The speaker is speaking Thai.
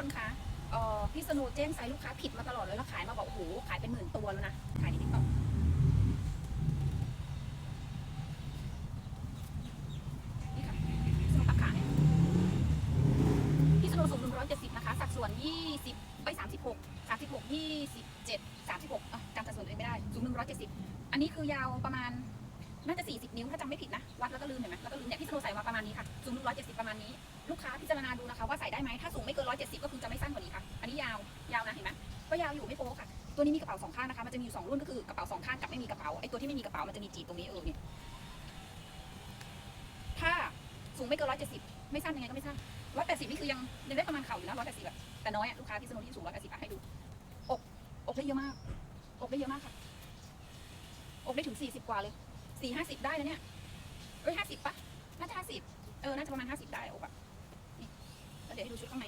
คนคะเอ่อพี่สนุแจ้งไซส์ลูกค้าผิดมาตลอดเลยแล้วขายมาบอกโอ้โหขายเป็นหมื่นตัวแล้วนะ ขายในติ๊กต็อกนี่ค่ะสนุปักขาเนี่ยพี่สนุสูงหนึ่งร้อยเจ็ดสิบนะคะ สัดส่วนยี่สิบไปสามสิบหกสามสิบหกยี่สิบเจ็ดสามสิบหกอะจำสัดส่วนตัวเองไม่ได้ สูงหนึ่งร้อยเจ็ดสิบอันนี้คือยาวประมาณน่าจะ 40 นิ้ว ถ้าจำไม่ผิดนะ วัดแล้วก็ลืมเห็นไหมแล้วก็ลืมเนี่ยพี่สโนใส่มาประมาณนี้ค่ะ สูง170 ประมาณนี้ ลูกค้าพิจารณาดูนะคะว่าใส่ได้ไหมถ้าสูง ก็ยาอยู่ไม่โป๊ค่ะตัวนี้มีกระเป๋าสองข้างนะคะ มันจะมีอยู่สองรุ่นก็คือกระเป๋าสองข้างกับไม่มีกระเป๋า ไอ้ตัวที่ไม่มีกระเป๋ามันจะมีจีบตรงนี้เออเนี่ย ถ้าสูงไม่เกิน170ไม่สั้นยังไงก็ไม่สั้น180นี่คือยังยังได้ประมาณเข่าอยู่นะ180แปดสิบแต่น้อยอะลูกค้าพิษณุที่สูง180อะให้ดู อก อกได้เยอะมาก อกได้เยอะมากค่ะ อกได้ถึง40กว่าเลย4 50ได้นะเนี่ยเอ้ยห้าสิบปะน่าจะห้าสิบเออ น่าจะประมาณห้าสิบได้อ้ปะนี่เดี๋ยวให้ดูชุดข้างใน